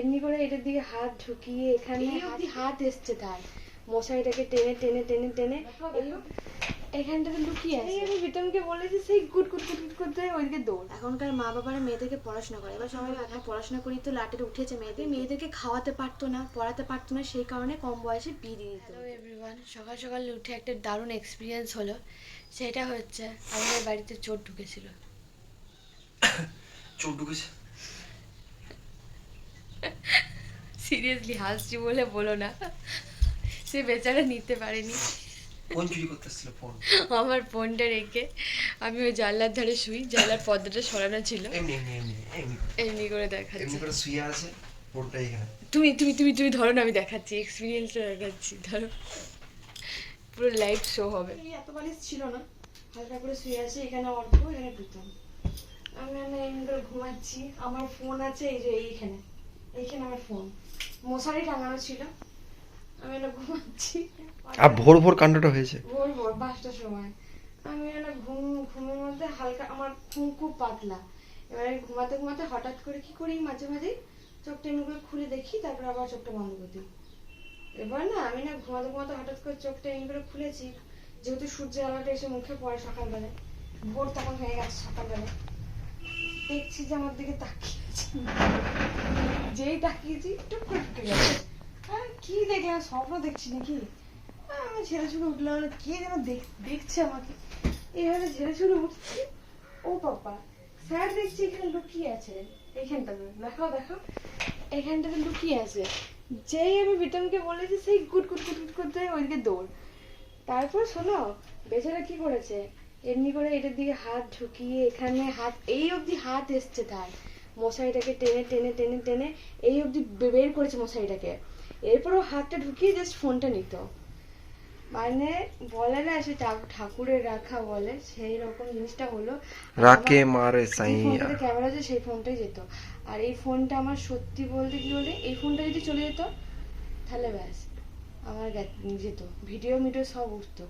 এমনি করে এটার দিকে হাত ঢুকিয়ে এখানে অব্দি হাত এসছে তার। মশারিটাকে টেনে টেনে টেনে টেনে এখানটাতে লুকিয়ে আছে। আমি বিটনকে বলেছি সেই গুট গুট গুট গুট করতে ওইদিকে দৌড়। এখনকার মা বাবারা মেয়েদেরকে পড়াশোনা করে। এবার সবাই ভাবে, হ্যাঁ পড়াশোনা করি তো লাটের উঠেছে মেয়েদের। মেয়েদেরকে খাওয়াতে পারতো না পড়াতে পারতো না সেই কারণে কম বয়সে বিয়ে দিয়ে দিত। এভরিওয়ান সকাল সকাল উঠে একটা দারুণ এক্সপিরিয়েন্স হলো। সেটা হচ্ছে আমাদের বাড়িতে চোর ঢুকেছিল। চোখ ঢুকেছে? সিরিয়াসলি হাসছি বলে বলো না। সে বেচারা নিতে পারেনি। ফোন চুরি করতে এসেছিল ফোন? আমার ফোনটা রেখে আমি ওই জানলার ধারে শুই জানলার পর্দাটা সরানো ছিল। এমনি এমনি এমনি এমনি করে। এমনি এমনি করে শুয়ে আছে ফোনটা এখানে। তুমি তুমি তুমি তুমি ধরো না আমি দেখাচ্ছি এক্সপিরিয়েন্সটা দেখাচ্ছি ধরো। পুরো লাইভ শো হবে। এত বালিশ ছিল না। হালকা করে শুয়ে আছি এখানে অল্প এখানে প্রীতম আমি মানে এমনি করে ঘুমাচ্ছি আমার ফোন আছে এই যে এইখানে। এইখানে আমার ফোন মশারি টাঙানো ছিল। আমি এখানে ঘুমাচ্ছি। আর ভোর ভোর কাণ্ডটা হয়েছে। ভোর ভোর পাঁচটার সময়। আমি এখানে ঘুম ঘুমের মধ্যে হালকা আমার ঘুম খুব পাতলা। এবারে ঘুমাতে ঘুমাতে হঠাৎ করে কি করি মাঝে মাঝে চোখটা এমনি করে খুলে দেখি তারপর আবার চোখটা বন্ধ করে দিই। এবার না আমি না ঘুমাতে ঘুমাতে হঠাৎ করে চোখটা এমনি করে খুলেছি। যেহেতু সূর্যের আলোটা এসে মুখে পড়ে সকালবেলায়। ভোর তখন হয়ে গেছে সকালবেলায়। দেখছি যে আমার দিকে তাকিয়েছি। যেই তাকিয়েছি একটু ঢুকে গেছে। আর কি দেখলাম? স্বপ্ন দেখছি নাকি? আমি ছেড়ে ছুড়ে উঠলাম কে যেন দেখছে আমাকে। এইভাবে ছেড়ে ছুড়ে উঠছি। ও বাবা, স্যার দেখছি এখানে লুকিয়ে আছে। এইখানটাতে দেখাও দেখাও। এখানটাতে লুকিয়ে আছে। যেই আমি বিটনকে বলেছি, সেই গুট গুট গুট গুট করতে ওইদিকে দৌড়। তারপর শোনো, বেচারা কি করেছে? এমনি করে এটার দিকে হাত ঢুকিয়ে এখানে হাত এই অবধি হাত এসছে তার। মশারিটাকে টেনে টেনে টেনে টেনে এই অবধি বের করেছে মশারিটাকে। এরপরও হাতটা ঢুকিয়ে জাস্ট ফোনটা নিত। মানে বলে না সে ঠাকুরের রাখা বলে সেই রকম জিনিসটা হলো। রাকে মারে যে সাইয়া। ক্যামেরা আছে সেই ফোনটাই যেত। আর এই ফোনটা আমার সত্যি বলতে কি বলে এই ফোনটা যদি চলে যেত তাহলে ব্যাস। আমার যেত। ভিডিও মিডিও সব উঠতো।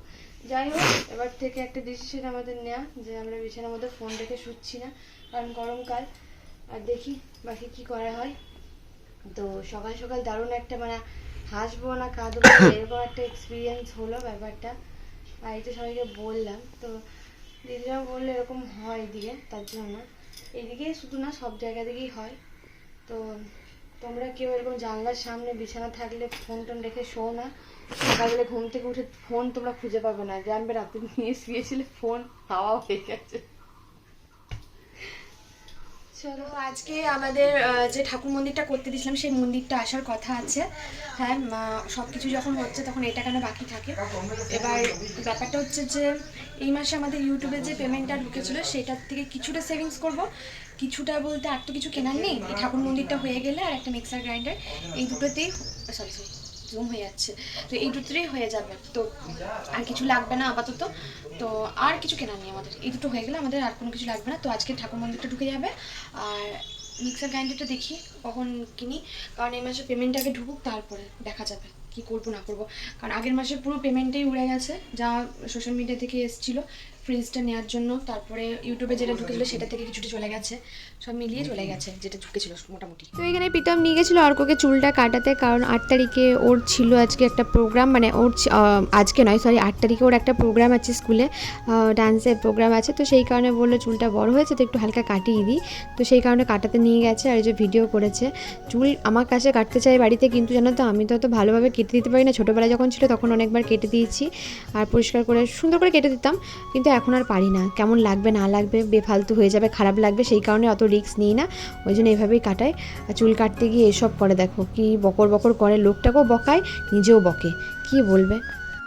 যাই হোক এবার থেকে একটা ডিসিশন আমাদের নেওয়া যে আমরা বিছানার মধ্যে ফোন রেখে শুচ্ছি না কারণ গরমকাল। আর দেখি বাকি কি করা হয়। তো সকাল সকাল দারুণ একটা মানে হাসবো না কাঁদবো এরকম একটা এক্সপিরিয়েন্স হলো ব্যাপারটা। আর বাড়িতে সবাইকে বললাম তো দিদিরাও বলল এরকম হয় এদিকে তার জন্য। এদিকে শুধু না সব জায়গা থেকেই হয়। তো তোমরা কেউ এরকম জানলার সামনে বিছানা থাকলে ফোন টোন রেখে শো না। সকালবেলা ঘুম থেকে উঠে ফোন তোমরা খুঁজে পাবে না। জানবে রাতে নিয়ে শুয়েছিলে ফোন হাওয়া হয়ে গেছে। চলো, আজকে আমাদের যে ঠাকুর মন্দিরটা করতে দিয়েছিলাম, সেই মন্দিরটা আসার কথা আছে। হ্যাঁ সব কিছু যখন হচ্ছে তখন এটা কেন বাকি থাকে? এবার ব্যাপারটা হচ্ছে যে, এই মাসে আমাদের ইউটিউবে যে পেমেন্টটা ঢুকেছিল, সেটার থেকে কিছুটা সেভিংস করব। কিছুটা বলতে আর তো কিছু কেনার নেই। এই ঠাকুর মন্দিরটা হয়ে গেলে আর একটা মিক্সার গ্রাইন্ডার এই দুটোতেই সরি সরি জুম হয়ে যাচ্ছে। তো এই দুটোতেই হয়ে যাবে। তো আর কিছু লাগবে না আপাতত। তো আর কিছু কেনার নেই আমাদের। এই দুটো হয়ে গেলে আমাদের আর কোনো কিছু লাগবে না। তো আজকে ঠাকুর মন্দিরটা ঢুকে যাবে। আর মিক্সার গ্রাইন্ডারটা দেখি, কখন কিনি। কারণ এই মাসে পেমেন্ট আগে ঢুকুক, তারপরে দেখা যাবে কি করব, না করব। কারণ আগের মাসে পুরো পেমেন্টেই উড়ে গেছে। যা সোশ্যাল মিডিয়া থেকে এসেছিল ফ্রিজটা নেওয়ার জন্য, তারপরে ইউটিউবে যেটা ঢুকেছিল সেটা থেকে কিছুটা চলে গেছে। সব মিলিয়ে চলে গেছে, যেটা ঢুকেছিল মোটামুটি। তো এখানে প্রীতম নিয়ে গেছিল অর্ককে চুলটা কাটাতে, কারণ আট তারিখে ওর ছিল আজকে একটা প্রোগ্রাম মানে ওর আজকে নয় সরি আট তারিখে ওর একটা প্রোগ্রাম আছে স্কুলে ডান্সের প্রোগ্রাম আছে। তো সেই কারণে বলল চুলটা বড় হয়েছে, তো একটু হালকা কাটিয়ে দিই। তো সেই কারণে কাটাতে নিয়ে গেছে আর যে ভিডিও করেছে। চুল আমার কাছে কাটতে চাই বাড়িতে, কিন্তু জানো তো, আমি তো অত ভালোভাবে কেটে দিতে পারি না। ছোটোবেলায় যখন ছিল তখন অনেকবার কেটে দিয়েছি, আর পরিষ্কার করে, সুন্দর করে কেটে দিতাম। কিন্তু এখন আর পারি না। কেমন লাগবে, না লাগবে, বেফালতু হয়ে যাবে, খারাপ লাগবে, সেই কারণে অত রিস্ক নিই না। ওই জন্য এইভাবেই কাটাই। চুল কাটতে গিয়ে এসব করে দেখো, কি বকর বকর করে। লোকটাকেও বকায়, নিজেও বকে। কি বলবে?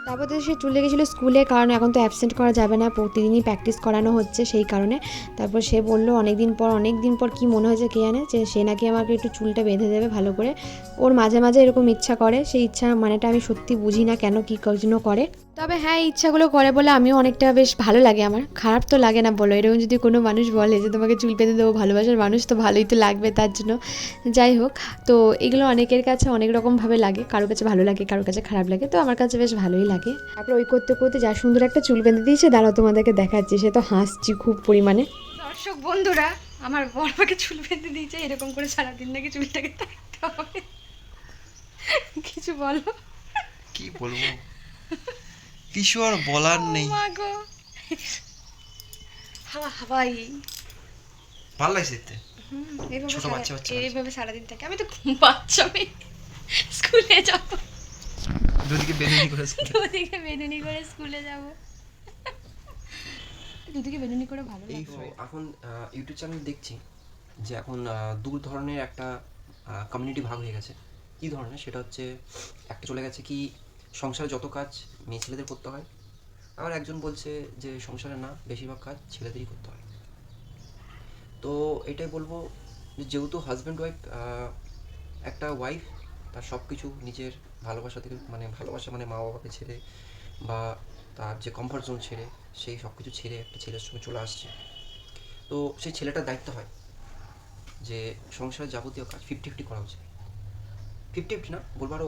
তারপর তো সে চলে গেছিল স্কুলে কারণ, এখন তো অ্যাবসেন্ট করা যাবে না। প্রতিদিনই প্র্যাকটিস করানো হচ্ছে সেই কারণে। তারপর সে বলল অনেক দিন পর অনেক দিন পর কি মনে হয়েছে কে জানে? যে সে নাকি আমাকে একটু চুলটা বেঁধে দেবে ভালো করে। ওর মাঝে মাঝে এরকম ইচ্ছা করে। সেই ইচ্ছা মানেটা আমি সত্যি বুঝি না কেন, কী জন্য করে। তবে হ্যাঁ ইচ্ছাগুলো করে বলে আমিও অনেকটা বেশ ভালো লাগে আমার। খারাপ তো লাগে না বলো এরকম যদি কোনো মানুষ বলে যে তোমাকে চুল বেঁধে দেবো ভালোবাসার মানুষ তো ভালোই তো লাগবে তার জন্য। যাই হোক তো এগুলো অনেকের কাছে অনেক রকমভাবে লাগে কারও কাছে ভালো লাগে কারও কাছে খারাপ লাগে তো আমার কাছে বেশ ভালোই লাগে। তারপর ওই করতে করতে যা সুন্দর একটা চুল বেঁধে দিয়েছে দাঁড়াও তোমাদেরকে দেখাচ্ছি সে তো হাসছি খুব পরিমাণে। দর্শক বন্ধুরা আমার বরমাকে চুল বেঁধে দিয়েছে এরকম করে সারাদিন নাকি চুলটাকে থাকতে হবে। কিছু বলো। কি বলব? কিছু আর বলার নেই। হাওয়া হাওয়াই। ভালো লাগছে দেখতে? ছোট বাচ্চা বাচ্চা এইভাবে সারাদিন থাকে। আমি তো বাচ্চা মেয়ে স্কুলে যাব। দুদিকে বেনুনি করে দুদিকে বেনুনি করে স্কুলে যাব। দুদিকে বেনুনি করে ভালো লাগে এখন ইউটিউব চ্যানেল দেখছি যে এখন দু ধরনের একটা কমিউনিটি ভাগ হয়ে গেছে। কি ধরনের? সেটা হচ্ছে একটা চলে গেছে কি সংসারে যত কাজ মেয়ে ছেলেদের করতে হয়, আবার একজন বলছে যে সংসারে না, বেশিরভাগ কাজ ছেলেদেরই করতে হয়। তো এটাই বলব যেহেতু হাজব্যান্ড ওয়াইফ একটা ওয়াইফ তার সব কিছু নিজের ভালোবাসা থেকে মানে ভালোবাসা মানে মা বাবাকে ছেড়ে বা তার যে কমফর্ট জোন ছেড়ে, সেই সব কিছু ছেড়ে একটা ছেলের সঙ্গে চলে আসছে। তো সেই ছেলেটার দায়িত্ব হয় যে সংসারের যাবতীয় কাজ ফিফটি ফিফটি করা উচিত। ফিফটি ফিফটি না? বলব আরও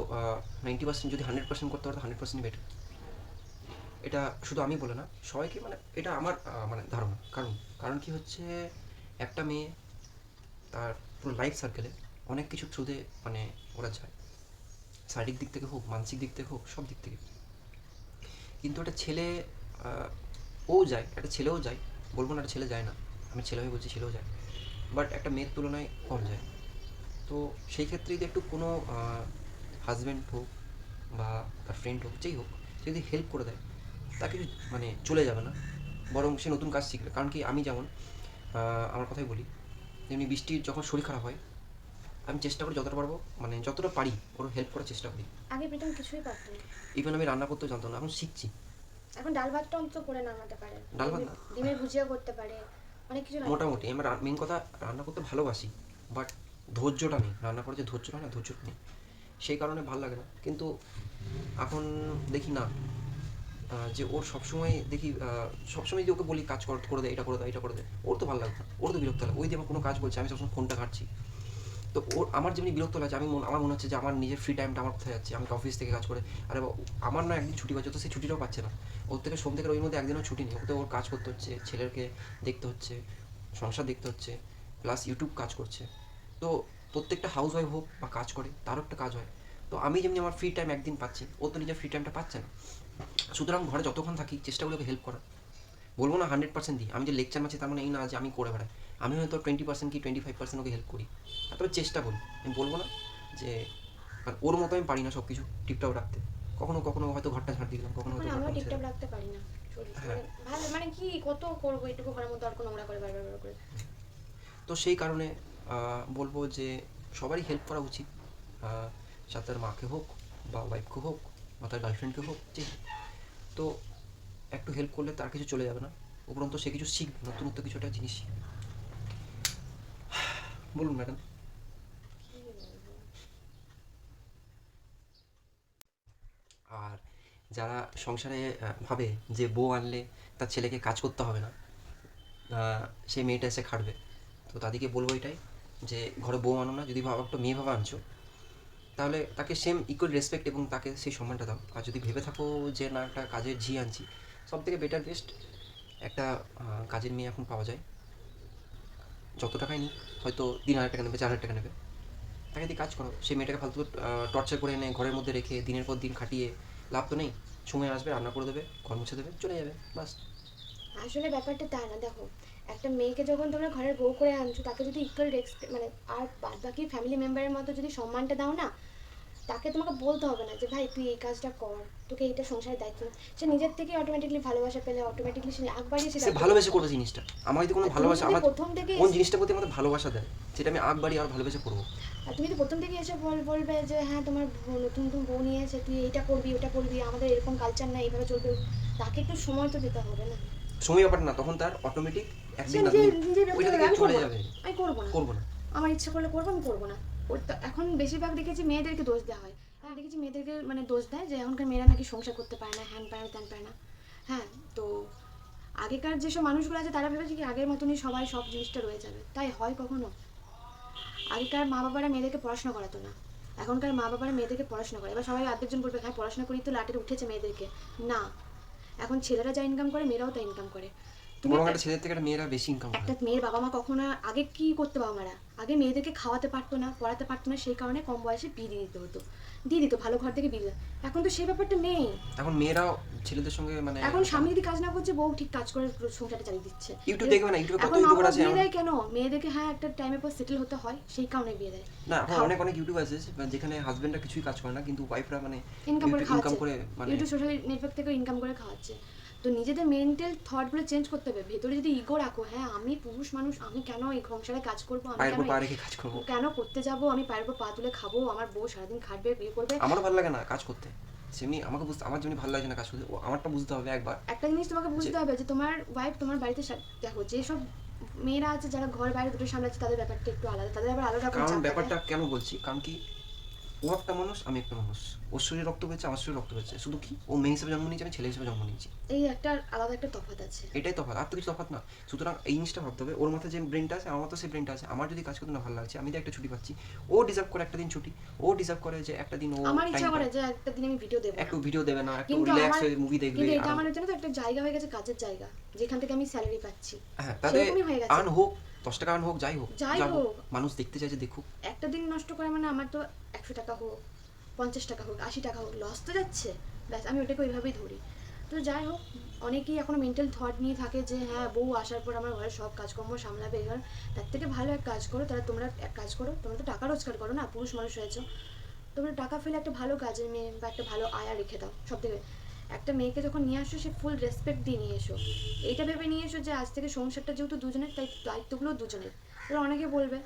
নাইনটি পার্সেন্ট যদি হান্ড্রেড পার্সেন্ট করতে পারতো হান্ড্রেড পার্সেন্ট বেটার এটা শুধু আমি বলে না, সবাইকে মানে এটা আমার মানে ধারণা। কারণ কারণ কি হচ্ছে, একটা মেয়ে, তার পুরো লাইফ সার্কেলে অনেক কিছু থ্রুতে মানে ওরা যায়। শারীরিক দিক থেকে হোক, মানসিক দিক থেকে হোক, সব দিক থেকে। কিন্তু একটা ছেলে ও যায়, একটা ছেলেও যায়। বলব না একটা ছেলে যায় না, আমি ছেলে হয়ে বলছি ছেলেও যায়। বাট একটা মেয়ের তুলনায় কম যায়। তো সেই ক্ষেত্রে যদি একটু কোনো হাজব্যান্ড হোক বা তার ফ্রেন্ড হোক যেই হোক সে যদি হেল্প করে দেয় তাকে মানে চলে যাবে না বরং সে নতুন কাজ শিখবে। কারণ কি আমি যেমন আমার কথাই বলি যেমনি বৃষ্টির যখন শরীর খারাপ হয় আমি চেষ্টা করি যতটা পারব মানে যতটা পারি ওর হেল্প করার চেষ্টা করি। আগে প্রথম কিছুই পারতো ইভেন আমি রান্না করতেও জানতাম না এখন শিখছি। এখন ডাল ভাতটা অন্তত করে নামাতে পারে। ডাল ভাত ডিমের- ডিমের ভুজিয়া করতে পারে অনেক কিছু মোটামুটি আমার মেন কথা রান্না করতে ভালোবাসি বাট ধৈর্যটা নেই, রান্না করার যে ধৈর্যটা না, ধৈর্যটা নেই। সেই কারণে ভালো লাগে না। কিন্তু এখন দেখি না যে ওর সবসময় দেখি সবসময় যদি ওকে বলি, কাজ কর- করে দে, এটা করে দে, এটা করে দে। ওর তো ভালো লাগবে না। ওর তো বিরক্ত লাগে। ওই যে আমার কোনো কাজ বলছে, আমি সবসময় ফোনটা ঘাটছি। তো ওর, আমার যেমনি বিরক্ত লাগছে, আমি আমার মনে হচ্ছে যে আমার নিজের ফ্রি টাইমটা আমার কোথায় যাচ্ছে? আমি অফিস থেকে কাজ করে, আরে আমার না একদিন ছুটি পাচ্ছে, তো সেই ছুটিটাও পাচ্ছে না। ওর থেকে সোম থেকে ওই মধ্যে একদিনও ছুটি নেই। ওকে ওর কাজ করতে হচ্ছে ছেলেকে দেখতে হচ্ছে, সংসার দেখতে হচ্ছে প্লাস ইউটিউব কাজ করছে। তো প্রত্যেকটা হাউস ওয়াইফ হোক বা কাজ করে তারও একটা কাজ হয়। তো আমি যেমনি আমার ফ্রি টাইম একদিন পাচ্ছি ও তো নিজের ফ্রি টাইমটা পাচ্ছে না। সুতরাং ঘরে যতক্ষণ থাকি চেষ্টা করি ওকে হেল্প করা বলব না হান্ড্রেড পার্সেন্ট দিই। আমি যে লেকচার মারছি তার মানে এই না যে আমি করে বেড়াই। আমি হয়তো টোয়েন্টি পার্সেন্ট কি টোয়েন্টি ফাইভ পার্সেন্ট ওকে হেল্প করি। তবে চেষ্টা করি। আমি বলব না যে কারণ ওর মতো আমি পারি না সব কিছু টিপটাপ রাখতে। কখনো কখনো হয়তো ঘরটা ঝাড় দিলাম কখনো হয়তো এখন ঘরটা টিপটপ রাখতে পারি না। হ্যাঁ। মানে ভালো মানে কি কত করব এটুকু ঘরের মধ্যে আর কোনো নোংরা করে বারবার করে। তো সেই কারণে বলব যে সবারই হেল্প করা উচিত। সাথে তার মাকে হোক বা ওয়াইফকে হোক বা তার গার্লফ্রেন্ডকে হোক, যে তো একটু হেল্প করলে তার কিছু চলে যাবে না। উপরন্ত সে কিছু শিখবে, নতুনত্ব কিছু একটা জিনিস শিখবে। বলুন ম্যাডাম আর যারা সংসারে ভাবে যে বউ আনলে তার ছেলেকে কাজ করতে হবে না সেই মেয়েটা এসে খাটবে। তো তাদেরকে বলব এটাই। যে ঘরে বউ আনো না, যদি ভাবো একটা মেয়ে ভাবে আনছো, তাহলে তাকে সেম ইকুয়াল রেসপেক্ট এবং তাকে সেই সম্মানটা দাও। আর যদি ভেবে থাকো যে না, একটা কাজের ঝি আনছি সব থেকে বেটার বেস্ট একটা কাজের মেয়ে এখন পাওয়া যায়। যত টাকাই নিই হয়তো তিন হাজার টাকা নেবে, চার হাজার টাকা নেবে। তাকে দিয়ে কাজ করো। সেই মেয়েটাকে ফালতু টর্চার করে এনে ঘরের মধ্যে রেখে দিনের পর দিন খাটিয়ে লাভ তো নেই। সময় আসবে, রান্না করে দেবে, ঘর মুছে দেবে, চলে যাবে, বাস। আসলে ব্যাপারটা তা না, দেখো। একটা মেয়েকে যখন তোমরা ঘরের বউ করে আনছো তাকে যদি ইকুয়াল রেসপেক্ট মানে আর বাদ বাকি ফ্যামিলি মেম্বারের মতো যদি সম্মানটা দাও না তাকে তোমাকে বলতে হবে না যে ভাই তুই এই কাজটা কর তোকে এইটা সংসারের দায়িত্ব সে নিজের থেকে অটোমেটিকলি ভালোবাসা পেলে অটোমেটিকলি সে আগ বাড়িয়ে সে ভালোবেসে করবে জিনিসটা। আমার যদি কোনো তুমি ভালোবাসা আমার প্রথম থেকে কোন জিনিসটার প্রতি আমাদের ভালোবাসা দেয় সেটা আমি আগ বাড়ি আর ভালোবেসে করব। আর তুমি যদি প্রথম থেকে এসে বল বলবে যে হ্যাঁ তোমার নতুন নতুন বউ নিয়ে এসে তুই এইটা করবি ওটা করবি আমাদের এরকম কালচার না এইভাবে চলবে। তাকে একটু সময় তো দিতে হবে না। সময় ব্যাপার না তখন তার অটোমেটিক একদিন না নিজে ওইটা থেকে চলে যাবে। আমি করব না। করব না। আমার ইচ্ছা করলে করব আমি করব না। ওর তো এখন বেশিরভাগ দেখেছি মেয়েদেরকে দোষ দেওয়া হয়। হ্যাঁ দেখেছি মেয়েদেরকে মানে দোষ দেয় যে এখনকার মেয়েরা নাকি সংসার করতে পারে না হ্যান পারে না ত্যান পারে না। হ্যাঁ তো আগেকার যেসব মানুষগুলো আছে তারা ভেবেছে কি আগের মতনই সবাই সব জিনিসটা রয়ে যাবে। তাই হয় কখনো? আগেকার মা বাবারা মেয়েদেরকে পড়াশোনা করাতো না। এখনকার মা বাবারা মেয়েদেরকে পড়াশোনা করে। এবার সবাই আরেকজন বলবে হ্যাঁ পড়াশোনা করি তো লাটের উঠেছে মেয়েদেরকে। না। এখন ছেলেরা যা ইনকাম করে মেয়েরাও তা ইনকাম করে। একটা- ছেলের থেকে একটা মেয়েরা বেশি ইনকাম একটা মেয়ের বাবা মা কখনো আগে কি করতে বাবা মারা আগে মেয়েদেরকে খাওয়াতে পারতো না পড়াতে পারতো না সেই কারণে কম বয়সে বিয়ে দিয়ে দিতে হতো। দিয়ে দিত ভালো ঘর থেকে বিয়ে এখন তো সেই ব্যাপারটা নেই। এখন মেয়েরাও ছেলেদের সঙ্গে মানে এখন স্বামী যদি কাজ না করছে বউ ঠিক কাজ করে সংসারটা চালিয়ে দিচ্ছে। ইউটিউব দেখবে না ইউটিউবে কত এখন মা ইউটিউবার বাবা আছে এখন- কেন? মেয়েদেরকে হ্যাঁ একটা পর সেটেল হতে হয় সেই কারণে বিয়ে দেয়। না এখন অনেক অনেক ইউটিউব আছে যেখানে হাজবেন্ডরা কিছুই কাজ করে না কিন্তু ওয়াইফরা মানে ইনকাম করে ইনকাম করে মানে ইউটিউব সোশ্যাল নেটওয়ার্ক থেকে ইনকাম করে খাওয়াচ্ছে। তো নিজেদের মেন্টাল থটগুলো চেঞ্জ করতে হবে। ভেতরে যদি ইগো রাখো হ্যাঁ আমি পুরুষ মানুষ আমি কেন এই সংসারে কাজ করব? আমি কেন কাজ করব? কেন করতে যাব? আমি পায়ের উপর পা তুলে খাব? আমার বউ সারাদিন খাটবে বিয়ে করবে? আমারও ভালো লাগে না কাজ করতে। সেমনি আমাকে বুঝতে আমার যেমনি ভালো লাগে না কাজ করতে। ও আমারটা বুঝতে হবে একবার। একটা জিনিস তোমাকে বুঝতে হবে যে তোমার ওয়াইফ তোমার বাড়িতে দেখো যেসব মেয়েরা আছে যারা ঘর বাইরে দুটো সামলাচ্ছে তাদের ব্যাপারটা একটু আলাদা। তাদের আবার আলাদা কারণ ব্যাপারটা কেন বলছি? কারণ কি ও একটা মানুষ আমি একটা মানুষ। ওর শরীরে রক্ত পেয়েছে আমার শরীরে রক্ত পেয়েছে শুধু কি? ও মেয়ে হিসেবে জন্ম নিয়েছে আমি ছেলে হিসেবে জন্ম নিয়েছি। এই একটা আলাদা একটা তফাৎ আছে। এটাই তফাৎ আর তো কিছু তফাৎ না। সুতরাং এই জিনিসটা ভাবতে হবে ওর মাথায় যে ব্রেনটা আছে আমার মাথায় সেই ব্রেনটা আছে। আমার যদি কাজ করতে না ভালো লাগছে আমি তো একটা ছুটি পাচ্ছি। ও ডিজার্ভ করে একটা দিন ছুটি। ও ডিজার্ভ করে যে একটা দিন ও আমার ইচ্ছা করে যে একটা দিন আমি ভিডিও দেবো একটু ভিডিও দেবে না একটু রিল্যাক্স হয়ে মুভি দেখবে কিন্তু এটা আমার জন্য তো একটা জায়গা হয়ে গেছে কাজের জায়গা। যেখান থেকে আমি স্যালারি পাচ্ছি। হ্যাঁ হয়ে গেছে। হোক দশ টাকা হোক যাই হোক যাই হোক। মানুষ দেখতে চাইছে দেখুক। একটা দিন নষ্ট করে মানে আমার তো একশো টাকা হোক পঞ্চাশ টাকা হোক আশি টাকা হোক লস তো যাচ্ছে। ব্যাস আমি ওটাকে ওইভাবেই ধরি। তো যাই হোক অনেকেই এখনও মেন্টাল থট নিয়ে থাকে যে হ্যাঁ বউ আসার পর আমার ঘরের সব কাজকর্ম সামলাবে এবার তার থেকে ভালো এক কাজ করো তাহলে তোমরা এক কাজ করো তোমরা তো টাকা রোজগার করো না পুরুষ মানুষ হয়েছো তোমরা টাকা ফেলে একটা ভালো কাজের মেয়ে বা একটা ভালো আয়া রেখে দাও সব থেকে একটা মেয়েকে যখন নিয়ে আসো, সে ফুল রেসপেক্ট দিয়ে নিয়ে এসো। এইটা ভেবে নিয়ে এসো যে, আজ থেকে সংসারটা যেহেতু দুজনের, তাই দায়িত্বগুলো দুজনের। এবার অনেকে বলবে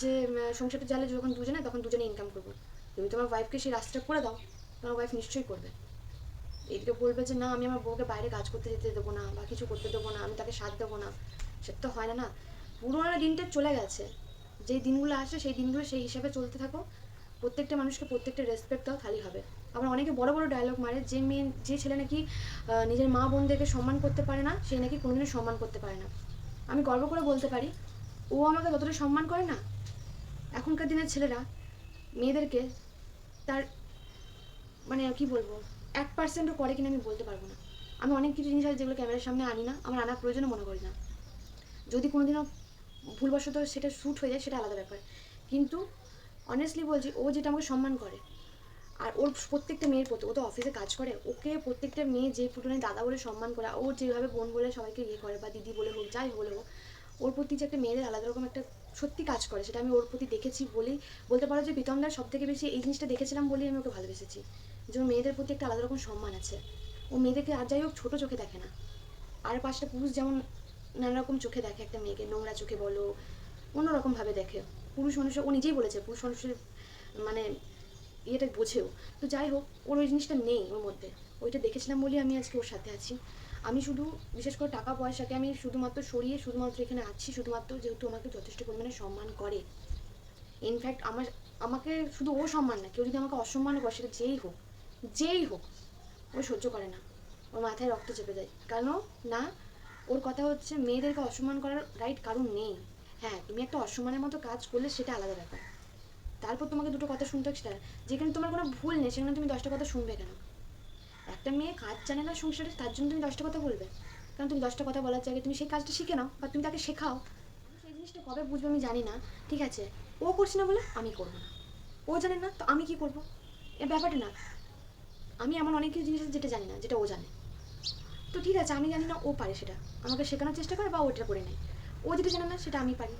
যে সংসারটা চালে যখন দুজনে, তখন দুজনে ইনকাম করব। তুমি তোমার ওয়াইফকে সেই রাস্তাটা করে দাও, তোমার ওয়াইফ নিশ্চয়ই করবে। এদিকে বলবে যে, না, আমি আমার বউকে বাইরে কাজ করতে যেতে দেবো না বা কিছু করতে দেবো না, আমি তাকে সাথ দেবো না। সেটা তো হয় না না। পুরোনো দিনটা চলে গেছে। যেই দিনগুলো আসে, সেই দিনগুলো সেই হিসাবে চলতে থাকো। প্রত্যেকটা মানুষকে প্রত্যেকটা রেসপেক্ট দাও খালি হবে। আবার অনেকে বড় বড় ডায়লগ মারে, যে মেয়ে, যে ছেলে নাকি নিজের মা বোনদেরকে সম্মান করতে পারে না, সে নাকি কোনোদিনও সম্মান করতে পারে না। আমি গর্ব করে বলতে পারি, ও আমাকে যতটা সম্মান করে না। এখনকার দিনের ছেলেরা মেয়েদেরকে তার মানে কি বলব, এক পার্সেন্টও করে কিনা আমি বলতে পারব না। আমি অনেক কিছু জিনিস আছে যেগুলো ক্যামেরার সামনে আনি না, আমার আনার প্রয়োজনও মনে করি না। যদি কোনোদিনও ভুলবশত সেটা শ্যুট হয়ে যায়, সেটা আলাদা ব্যাপার। কিন্তু অনেস্টলি বলছি, ও যেটা আমাকে সম্মান করে, আর ওর প্রত্যেকটা মেয়ের প্রতি, ও তো অফিসে কাজ করে, ওকে প্রত্যেকটা মেয়ে যে ফুটনে দাদা বলে সম্মান করে, ও যেভাবে বোন বলে সবাইকে ইয়ে করে বা দিদি বলে হোক, যাই বলে হোক, ওর প্রতি যে একটা মেয়েদের আলাদা রকম একটা সত্যি কাজ করে, সেটা আমি ওর প্রতি দেখেছি বলেই, বলতে পারো যে প্রীতমদার সব থেকে বেশি এই জিনিসটা দেখেছিলাম বলেই আমি ওকে ভালোবেসেছি, যে ওর মেয়েদের প্রতি একটা আলাদা রকম সম্মান আছে, ও মেয়েদেরকে আর যাই হোক ছোটো চোখে দেখে না, আর পাঁচটা পুরুষ যেমন নানা রকম চোখে দেখে, একটা মেয়েকে নোংরা চোখে বলো, অন্যরকমভাবে দেখে পুরুষ মানুষের ও নিজেই বলেছে, পুরুষ মানুষের মানে ইয়েটা বোঝেও। তো যাই হোক, ওর ওই জিনিসটা নেই ওর মধ্যে। ওইটা দেখেছিলাম বলেই আমি আজকে ওর সাথে আছি। আমি শুধু, বিশেষ করে টাকা পয়সাকে আমি শুধুমাত্র সরিয়ে শুধুমাত্র এখানে আছি, শুধুমাত্র যেহেতু আমাকে যথেষ্ট পরিমাণে সম্মান করে। ইনফ্যাক্ট আমার, আমাকে শুধু ও সম্মান না, কেউ যদি আমাকে অসম্মান করে, সেটা যেই হোক যেই হোক, ও সহ্য করে না। ওর মাথায় রক্ত চেপে যায়। কেন? না, ওর কথা হচ্ছে, মেয়েদেরকে অসম্মান করার রাইট কারণ নেই। হ্যাঁ তুমি একটা অসম্মানের মতো কাজ করলে সেটা আলাদা ব্যাপার। তারপর তোমাকে দুটো কথা শুনতে হবে সেটা যেখানে তোমার কোনো ভুল নেই, সেখানে তুমি দশটা কথা শুনবে কেন? একটা মেয়ে কাজ জানে না সংসারে, তার জন্য তুমি দশটা কথা বলবে। কারণ তুমি দশটা কথা বলার জায়গায় তুমি সেই কাজটা শিখে নাও বা তুমি তাকে শেখাও। সেই জিনিসটা কবে বুঝবে আমি জানি না, ঠিক আছে? ও করছে না বলে আমি করব না। ও জানে না, তো আমি কি করব? এ ব্যাপারটা না, আমি এমন অনেক কিছু জিনিস আছে যেটা জানি না, যেটা ও জানে। তো ঠিক আছে, আমি জানি না ও পারে সেটা। আমাকে শেখানোর চেষ্টা করে বা ওটা করে নেয়। ও যেটা জানে না, সেটা আমি পারি।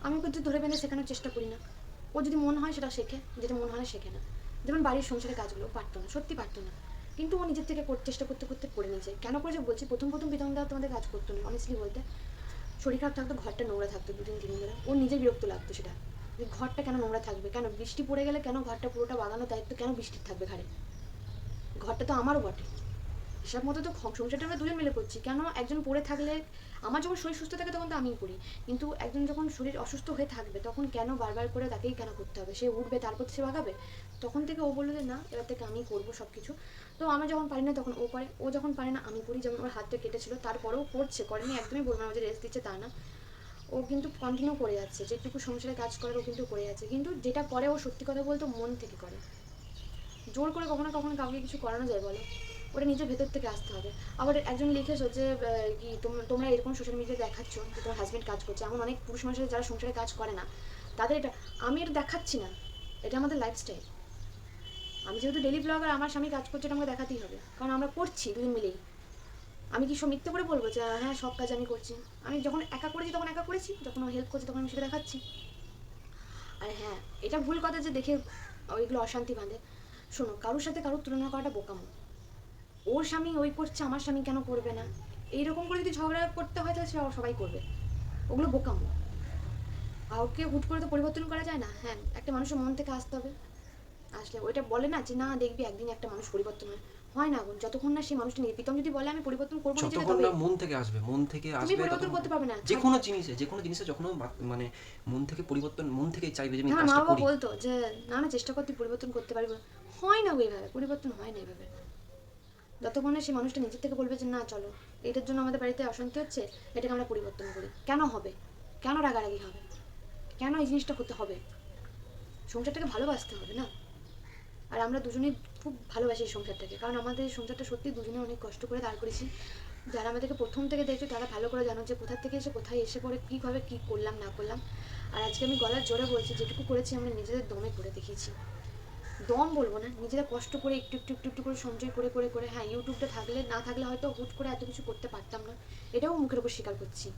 আমি ওকে যদি ধরে বেঁধে শেখানোর চেষ্টা করি না। ও যদি মন হয়, সেটা শেখে। যেটা মন হয় না, শেখে না। যেমন বাড়ির সংসারের কাজগুলো, ও পারতো না, সত্যি পারতো না। কিন্তু ও নিজের থেকে চেষ্টা করতে করতে করে নিয়েছে। কেন করে যে বলছি, প্রথম প্রথম বিতঙ্গা তোমাদের কাজ করতো না অনেস্টলি বলতে। শরীর খারাপ থাকতো, ঘরটা নোংরা থাকতো দুদিন, তিন দিন ওর নিজের বিরক্ত লাগতো সেটা। যে ঘরটা কেন নোংরা থাকবে? কেন বৃষ্টি পড়ে গেলে কেন ঘরটা পুরোটা বাগানোর দায়িত্ব? কেন বৃষ্টির থাকবে ঘরে ঘরটা তো আমারও বটে। হিসাব মতো তো সংসারটা আমরা দুজন মিলে করছি। কেন একজন পড়ে থাকলে আমার যখন শরীর সুস্থ থাকে তখন তো আমিই করি কিন্তু একজন যখন শরীর অসুস্থ হয়ে থাকবে, তখন কেন বারবার করে তাকেই কেন করতে হবে? সে উঠবে, তারপর সে বাগাবে তখন থেকে ও বলল যে, না, এবার থেকে আমি করব সব কিছু তো আমি যখন পারি না তখন ও করে ও যখন পারে না আমি করি। যেমন ওর হাতটা কেটেছিল, তারপরেও করছে, করেনি। একদমই বলব না যে রেস্ট দিচ্ছে তা না। ও কিন্তু কন্টিনিউ করে যাচ্ছে। যেটুকু সংসারে কাজ করে ও কিন্তু করে যাচ্ছে। কিন্তু যেটা করে ও সত্যি কথা বলতো মন থেকে করে। জোর করে কখনো কখনো কাউকে কিছু করানো যায়, বলো? ওটা নিজের ভেতর থেকে আসতে হবে। আবার একজন লিখেছো যে কি তোম- তোমরা এরকম সোশ্যাল মিডিয়ায় দেখাচ্ছ, যে তোমার হাজব্যান্ড কাজ করছে। এমন অনেক পুরুষ মানুষের যারা সংসারে কাজ করে না। তাদের এটা, আমি এটা দেখাচ্ছি না। এটা আমাদের লাইফস্টাইল আমি যেহেতু ডেলি ব্লগার আমার স্বামী কাজ করছে, এটা আমাকে দেখাতেই হবে। কারণ আমরা করছি দুজন মিলেই। আমি কি সব মিথ্যে করে বলব যে হ্যাঁ সব কাজ আমি করছি। আমি যখন একা করেছি, তখন একা করেছি। যখন হেল্প করছি, তখন আমি সেটা দেখাচ্ছি। আর হ্যাঁ এটা ভুল কথা যে দেখে ওইগুলো অশান্তি বাঁধে। শোনো, কারোর সাথে কারোর তুলনা করাটা বোকামো। ওর স্বামী ওই করছে আমার স্বামী কেন করবে না? এইরকম করে যদি ঝগড়া করতে হয় তাহলে সেটা সবাই করবে। ওগুলো বোকামো। কাউকে হুট করে তো পরিবর্তন করা যায় না? হ্যাঁ একটা মানুষের মন থেকে আসতে হবে। আসলে ওইটা বলে না যে না দেখবি একদিন একটা মানুষ পরিবর্তন হয়। হয় না যতক্ষণ না সেই মানুষটা নিয়ে প্রীতম যদি বলে আমি পরিবর্তন করব যতক্ষণ না মন থেকে আসবে মন থেকে আসবে পরিবর্তন করতে পারবে না। যে কোনো জিনিসে যে কোনো জিনিসে যখন মানে মন থেকে পরিবর্তন মন থেকে চাইবে যে আমি মা বাবা বলতো যে না না চেষ্টা করতে পরিবর্তন করতে পারবি। হয় না গো এইভাবে পরিবর্তন হয় না এইভাবে যতক্ষণ সেই মানুষটা নিজের থেকে বলবে যে, না, চলো। এটার জন্য আমাদের বাড়িতে অশান্তি হচ্ছে, এটাকে আমরা পরিবর্তন করি। কেন হবে? কেন রাগারাগি হবে? কেন এই জিনিসটা হতে হবে? সংসারটাকে ভালোবাসতে হবে, না? আর আমরা দুজনেই খুব ভালোবাসি এই সংসারটাকে। কারণ আমাদের এই সংসারটা সত্যি দুজনে অনেক কষ্ট করে দাঁড় করেছি। যারা আমাদেরকে প্রথম থেকে দেখছ, তারা ভালো করে জানো যে, কোথা থেকে এসে, কোথায় এসে পড়ে কীভাবে কী করলাম, না করলাম। আর আজকে আমি গলার জোরে বলছি, যেটুকু করেছি, আমরা নিজেদের দমে করে দেখিয়েছি। দম বলব না নিজেরা কষ্ট করে একটু একটু একটু একটু করে সঞ্চয় করে করে করে হ্যাঁ ইউটিউবটা থাকলে না থাকলে হয়তো হুট করে এত কিছু করতে পারতাম না। এটাও মুখের উপর স্বীকার করছি।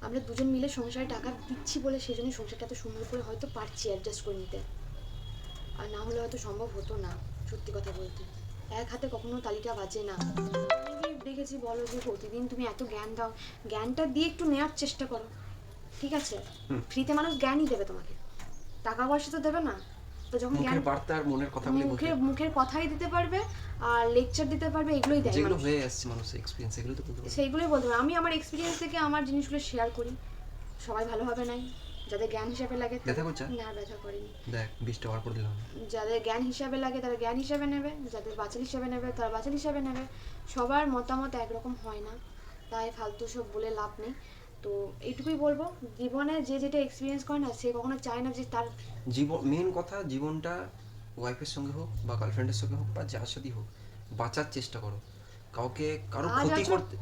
আমরা দুজন মিলে সংসারে টাকা দিচ্ছি বলে সেই জন্য সংসারটা এত সুন্দর করে হয়তো পারছি অ্যাডজাস্ট করে নিতে। আর না হলে হয়তো সম্ভব হতো না সত্যি কথা বলতে। এক হাতে কখনো তালিটা বাজে না। দেখেছি বলো যে প্রতিদিন তুমি এত জ্ঞান দাও জ্ঞানটা দিয়ে একটু নেওয়ার চেষ্টা করো। ঠিক আছে? ফ্রিতে মানুষ জ্ঞানই দেবে তোমাকে। টাকা পয়সা তো দেবে না। তো যখন জ্ঞান মুখের বার্তা আর মনের কথাগুলি বলতে মুখের কথাই দিতে পারবে আর লেকচার দিতে পারবে এগুলোই দেয় যেগুলো হয়ে আসছে মানুষের এক্সপিরিয়েন্স এগুলো তো বলতে পারব। সেইগুলোই বলতে পারব। আমি আমার এক্সপিরিয়েন্স থেকে আমার জিনিসগুলো শেয়ার করি। সবাই ভালোভাবে নাই। যাদের জ্ঞান হিসাবে লাগে ব্যথা করছে? না ব্যথা করিনি। দেখ হওয়ার করে দিলাম যাদের জ্ঞান হিসাবে লাগে তারা জ্ঞান হিসাবে নেবে। যাদের বাচাল হিসাবে নেবে তারা বাচাল হিসাবে নেবে। সবার মতামত একরকম হয় না। তাই ফালতু সব বলে লাভ নেই। তো এইটুকুই বলব জীবনে যে যেটা এক্সপিরিয়েন্স করে না সে কখনো চায় না যে তার জীবন মেন কথা জীবনটা ওয়াইফের সঙ্গে হোক বা গার্লফ্রেন্ডের সঙ্গে হোক বা যার সাথেই হোক বাঁচার চেষ্টা করো। কাউকে কারও ক্ষতি করতে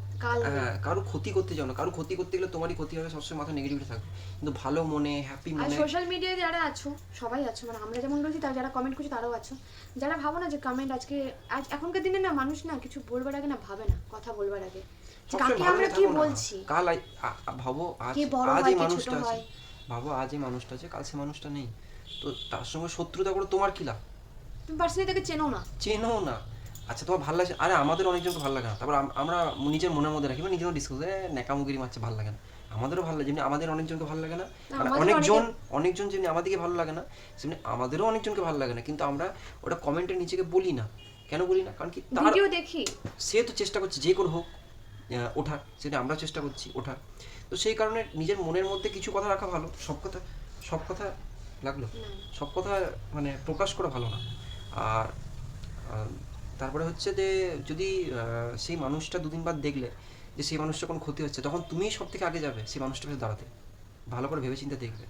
হ্যাঁ কারও ক্ষতি করতে যাও না। কারও ক্ষতি করতে গেলে তোমারই ক্ষতি হবে সবসময় মাথা নেগেটিভে থাকবে। কিন্তু ভালো মনে হ্যাপি আর মনে সোশ্যাল মিডিয়ায় যারা আছো সবাই আছো মানে আমরা যেমন বলছি তারা যারা কমেন্ট করছে তারাও আছো। যারা ভাবো না যে কমেন্ট আজকে আজ এখনকার দিনে না মানুষ না কিছু বলবার আগে না ভাবে না কথা বলবার আগে। কাকে আমরা কি বলছি? কাল ভাবো আজ আজ এই মানুষটা আছে। ভাবো আজ এই মানুষটা আছে কাল সে মানুষটা নেই। তো তার সঙ্গে শত্রুতা করে তোমার কি লাভ? তুমি পার্সোনালি তাকে চেনো না। চেনো না। আচ্ছা তোমার ভালো আরে আমাদের অনেকজনকে ভালো লাগে না। তারপর আমরা নিজের মনের মধ্যে রাখি বা নিজেরও ডিসকাস এ ন্যাকামুগিরি মারছে ভালো লাগে না। আমাদেরও ভালো লাগে যেমনি আমাদের অনেকজনকে ভালো লাগে না। মানে অনেকজন অনেকজন যেমনি আমাদেরকে ভালো লাগে না সেমনি আমাদেরও অনেকজনকে ভালো লাগে না। কিন্তু আমরা ওটা কমেন্টের নিচেকে বলি না। কেন বলি না? কারণ কি তার দেখি। সে তো চেষ্টা করছে যে করে হোক। ওঠার সেটা আমরা চেষ্টা করছি ওঠার। তো সেই কারণে নিজের মনের মধ্যে কিছু কথা রাখা ভালো সব কথা সব কথা লাগল? সব কথা মানে প্রকাশ করা ভালো না। আর তারপরে হচ্ছে যে যদি সেই মানুষটা দুদিন বাদ দেখলে যে সেই মানুষটা কোনো ক্ষতি হচ্ছে তখন তুমিই সব থেকে আগে যাবে সেই মানুষটার কাছে দাঁড়াতে। ভালো করে ভেবেচিন্তে দেখবে।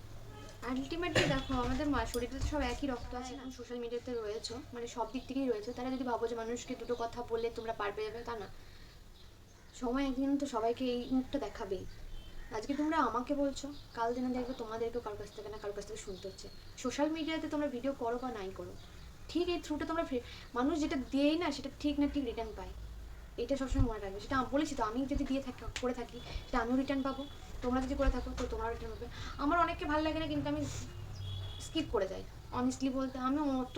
আলটিমেটলি দেখো আমাদের মা শরীরে তো সব একই রক্ত আছে না? সোশ্যাল মিডিয়াতে রয়েছে মানে সব দিক থেকেই রয়েছে। তারা যদি ভাবো যে মানুষকে দুটো কথা বললে তোমরা পারবে যাবে তা না। সময় একদিন তো সবাইকে এই মুখটা দেখাবেই। আজকে তোমরা আমাকে বলছো, কাল দিনে দেখবে তোমাদেরকেও কারোর কাছ থেকে না কারোর কাছ থেকে শুনতে হচ্ছে। সোশ্যাল মিডিয়াতে তোমরা ভিডিও করো বা নাই করো, ঠিক এই থ্রুটা তোমরা মানুষ যেটা দিয়েই না, সেটা ঠিক না ঠিক রিটার্ন পায়। এটা সবসময় মনে রাখবে। সেটা বলেছি তো, আমি যদি দিয়ে থাকি, করে থাকি, সেটা আমিও রিটার্ন পাবো। তোমরা যদি করে থাকো, তো তোমরাও রিটার্ন পাবে আমার অনেককে ভালো লাগে না, কিন্তু আমি স্কিপ করে যাই। অনেস্টলি বলতে, আমি অত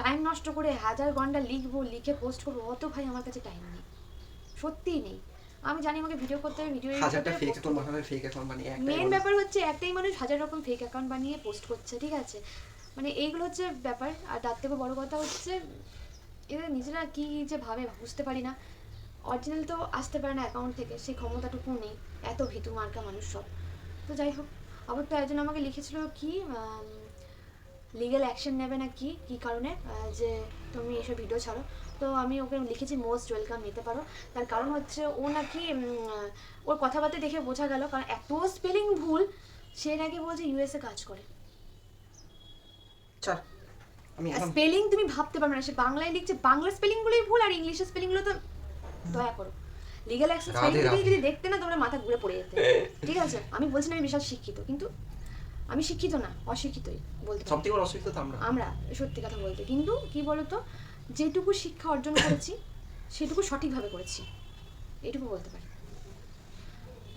টাইম নষ্ট করে হাজার ঘণ্টা লিখব, লিখে পোস্ট করব, অত ভাই আমার কাছে টাইম নেই। সত্যিই নেই। আমি জানি আমাকে ভিডিও করতে হবে ভিডিও হাজারটা ফেক অ্যাকাউন্ট বানাবে ফেক অ্যাকাউন্ট বানিয়ে একটা মেন ব্যাপার হচ্ছে একটাই মানুষ হাজার রকম ফেক অ্যাকাউন্ট বানিয়ে পোস্ট করছে ঠিক আছে? মানে এইগুলো হচ্ছে ব্যাপার। আর তার থেকে বড় কথা হচ্ছে এরা নিজেরা কি যে ভাবে বুঝতে পারি না। অরিজিনাল তো আসতে পারে না অ্যাকাউন্ট থেকে সেই ক্ষমতাটুকু নেই এত ভীতু মার্কা মানুষ সব। তো যাই হোক আবার তো একজন আমাকে লিখেছিল কি লিগ্যাল অ্যাকশন নেবে না কি কী কারণে? যে তুমি এসব ভিডিও ছাড়ো। তো আমি ওকে লিখেছি মোস্ট ওয়েলকাম নিতে পারো। তার কারণ হচ্ছে ও নাকি ওর কথাবার্তা দেখে বোঝা গেল কারণ এত স্পেলিং ভুল সে নাকি বলছে ইউএসএ কাজ করে। স্পেলিং তুমি ভাবতে পারবে না সে বাংলায় লিখছে বাংলা স্পেলিংগুলোই ভুল আর ইংলিশের স্পেলিংগুলো তো দয়া করো। Legal action spelling Radhe. যদি দেখতে না তোমরা মাথা ঘুরে পড়ে যেতে। ঠিক আছে? আমি বলছি না আমি বিশাল শিক্ষিত কিন্তু আমি শিক্ষিত না অশিক্ষিতই বলতে। বড় অসুবিধা তো আমরা। আমরা সত্যি কথা বলতে। কিন্তু কি বলতো যেটুকু শিক্ষা অর্জন করেছি সেটুকু সঠিকভাবে করেছি। এটুকু বলতে পারি।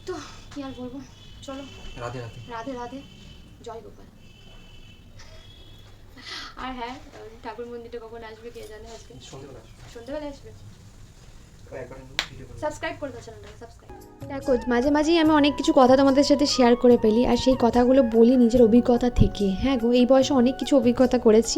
তো কি আর বলব? চলো। রাধে রাধে। রাধে রাধে। জয় গোপাল। আর হ্যাঁ ঠাকুর মন্দিরটা কখন আসবে কে জানে আজকে? সন্ধ্যেবেলা আসবে। সন্ধ্যেবেলা আসবে? সাবস্ক্রাইব করে দাও চ্যানেলটাকে সাবস্ক্রাইব দেখো মাঝে মাঝেই আমি অনেক কিছু কথা তোমাদের সাথে শেয়ার করে ফেলি আর সেই কথাগুলো বলি নিজের অভিজ্ঞতা থেকে। হ্যাঁ গো এই বয়সে অনেক কিছু অভিজ্ঞতা করেছি।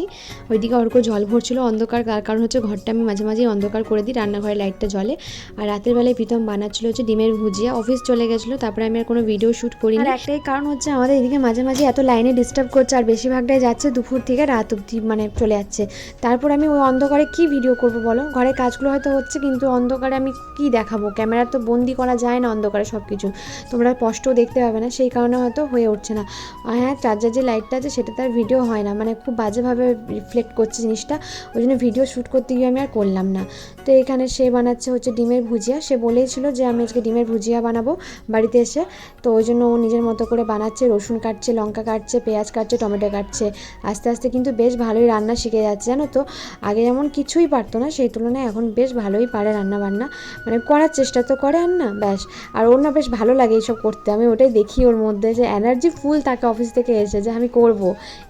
ওইদিকে অর্ক জল ভরছিল অন্ধকার কারণ হচ্ছে ঘরটা আমি মাঝে মাঝেই অন্ধকার করে দিই রান্নাঘরে লাইটটা জ্বলে। আর রাতের বেলায় প্রীতম বানাচ্ছিল হচ্ছে ডিমের ভুজিয়া। অফিস চলে গেছিল তারপরে আমি আর কোনো ভিডিও শ্যুট করি আর একটাই কারণ হচ্ছে আমাদের এদিকে মাঝে মাঝে এত লাইনে ডিস্টার্ব করছে আর বেশিরভাগটাই যাচ্ছে দুপুর থেকে রাত অবধি মানে চলে যাচ্ছে। তারপর আমি ওই অন্ধকারে কি ভিডিও করব বলো? ঘরে কাজগুলো হয়তো হচ্ছে কিন্তু অন্ধকারে আমি কি দেখাবো? ক্যামেরা তো বন্দি করা যায় না অন্ধকারে সব কিছু তোমরা স্পষ্ট দেখতে পাবে না, সেই কারণে হয়তো হয়ে উঠছে না। আর হ্যাঁ চার্জার যে লাইটটা আছে, সেটা তার ভিডিও হয় না। মানে খুব বাজেভাবে রিফ্লেক্ট করছে জিনিসটা। ওই জন্য ভিডিও শ্যুট করতে গিয়ে আমি আর করলাম না। তো এখানে সে বানাচ্ছে হচ্ছে ডিমের ভুজিয়া। সে বলেইছিল যে, আমি আজকে ডিমের ভুজিয়া বানাবো বাড়িতে এসে। তো ওই জন্য ও নিজের মতো করে বানাচ্ছে, রসুন কাটছে, লঙ্কা কাটছে, পেঁয়াজ কাটছে, টমেটো কাটছে। আস্তে আস্তে কিন্তু বেশ ভালোই রান্না শিখে যাচ্ছে, জানো তো? আগে যেমন কিছুই পারতো না, সেই তুলনায় এখন বেশ ভালোই পারে রান্না বান্না মানে করার চেষ্টা তো করে আর না, ব্যাস। আর ওর না বেশ ভালো লাগে এইসব করতে। আমি ওটাই দেখি ওর মধ্যে যে, এনার্জি ফুল তাকে অফিস থেকে এসে যে, আমি করব।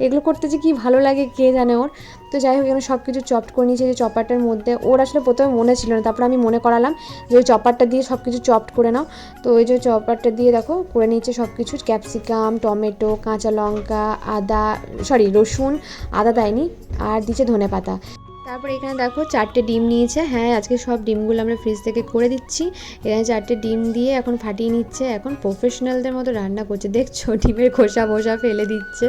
এগুলো করতে যে কী ভালো লাগে কে জানে ওর? তো যাই হোক, এখানে সব কিছু চপ করে নিয়েছে যে চপারটার মধ্যে। ওর আসলে প্রথমে মনে ছিল না, তারপর আমি মনে করালাম যে ওই চপারটা দিয়ে সব কিছু চপ করে নাও। তো ওই যে চপারটা দিয়ে দেখো, করে নিয়েছে সব কিছু ক্যাপসিকাম টমেটো কাঁচা লঙ্কা, আদা সরি রসুন, আদা দেয়নি, আর দিচ্ছে ধনে পাতা তারপর এখানে দেখো চারটে ডিম নিয়েছে। হ্যাঁ আজকে সব ডিমগুলো আমরা ফ্রিজ থেকে করে দিচ্ছি। এখানে চারটে ডিম দিয়ে এখন ফাটিয়ে নিচ্ছে। এখন প্রফেশনালদের মতো রান্না করছে। দেখছ, ডিমের খোসা বোসা ফেলে দিচ্ছে।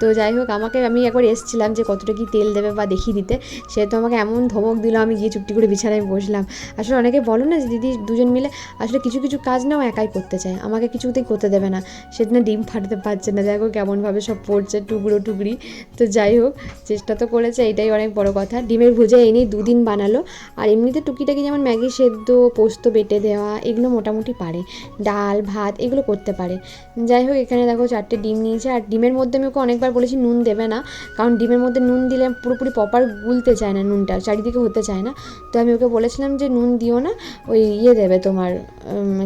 তো যাই হোক, আমাকে আমি একবার এসছিলাম যে কতটা কি তেল দেবে বা দেখিয়ে দিতে। সে তো আমাকে এমন ধমক দিল, আমি গিয়ে চুপটি করে বিছানায় বসলাম। আসলে অনেকে বলো না যে দিদি দুজন মিলে আসলে কিছু কিছু কাজ নাও একাই করতে চায়। আমাকে কিছুতেই করতে দেবে না। সেদিনে ডিম ফাটাতে পারছে না। দেখো কেমনভাবে সব পড়ছে টুকরো টুকরি। তো যাই হোক, চেষ্টা তো করেছে, এটাই অনেক বড় কথা। ডিমের ভুজা এনেই দুদিন বানালো। আর এমনিতে টুকিটাকি যেমন ম্যাগি সেদ্ধ, পোস্ত বেটে দেওয়া, এগুলো মোটামুটি পারে। ডাল, ভাত, এগুলো করতে পারে। যাই হোক, এখানে দেখো চারটে ডিম নিয়েছে। আর ডিমের মধ্যে আমি ওকে অনেকবার বলেছি নুন দেবে না। কারণ ডিমের মধ্যে নুন দিলে পুরোপুরি প্রপার গুলতে চায় না নুনটা, চারিদিকে হতে চায় না। তো আমি ওকে বলেছিলাম যে, নুন দিও না, ওই ইয়ে দেবে তোমার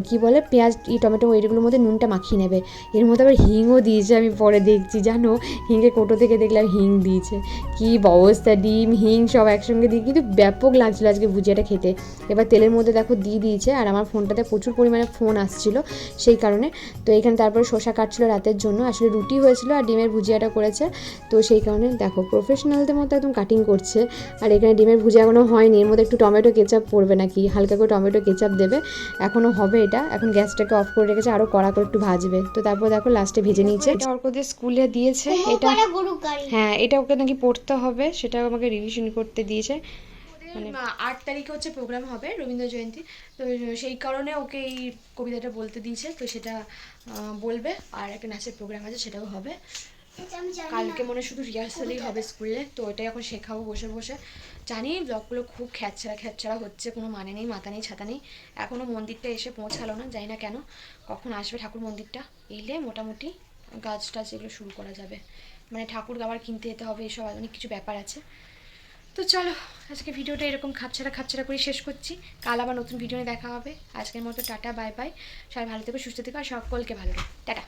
কি বলে, পেঁয়াজ, ই, টমেটো এইগুলোর মধ্যে নুনটা মাখিয়ে নেবে। এর মধ্যে আবার হিংও দিয়েছে, আমি পরে দেখছি। জানো, হিংকে কোটো থেকে দেখলাম হিং দিয়েছে। কি অবস্থা, ডিম, হিং সব একসঙ্গে দিয়ে কিন্তু ব্যাপক লাগছিল আজকে ভুজিয়াটা খেতে। এবার তেলের মধ্যে দেখো দিয়ে দিয়েছে আর আমার ফোনটাতে প্রচুর পরিমাণে ফোন আসছিল সেই কারণে। তো এখানে তারপরে শসা কাটছিল রাতের জন্য আসলে রুটি হয়েছিল আর ডিমের ভুজিয়াটা করেছে। তো সেই কারণে দেখো প্রফেশনালদের মতো একদম কাটিং করছে আর এখানে ডিমের ভুজিয়া এখনও হয়নি। এর মধ্যে একটু টমেটো কেচাপ পড়বে নাকি হালকা করে টমেটো কেচাপ দেবে। এখনও হবে এটা এখন গ্যাসটাকে অফ করে রেখেছে আরও কড়া করে একটু ভাজবে। তো তারপর দেখো লাস্টে ভেজে নিয়েছে। অর্কদের স্কুলে দিয়েছে এটা হ্যাঁ এটা ওকে নাকি পড়তে হবে সেটা আমাকে রিভিশন করতে দিয়েছে। মানে আট তারিখে হচ্ছে প্রোগ্রাম হবে রবীন্দ্র জয়ন্তী। তো সেই কারণে ওকে এই কবিতাটা বলতে দিয়েছে। তো সেটা বলবে। আর একটা নাচের প্রোগ্রাম আছে সেটাও হবে। কালকে মনে শুধু রিহার্সালই হবে স্কুলে তো ওটাই এখন শেখাবো বসে বসে। জানি ব্লগগুলো খুব খ্যাচড়া খ্যাচড়া হচ্ছে। কোনো মানে নেই মাথা নেই ছাতা নেই। এখনও মন্দিরটা এসে পৌঁছালো না জানি না কেন। কখন আসবে ঠাকুর মন্দিরটা? এলে মোটামুটি গাছ টাছ এগুলো শুরু করা যাবে। মানে ঠাকুর আবার কিনতে যেতে হবে এসব অনেক কিছু ব্যাপার আছে। তো চলো, আজকে ভিডিওটা এরকম খাপছাড়া খাপছাড়া করে শেষ করছি। কাল আবার নতুন ভিডিও নিয়ে দেখা হবে। আজকের মতো টাটা বাই বাই সবাই ভালো থেকো, সুস্থ থেকো, আর সকলকে ভালো টাটা।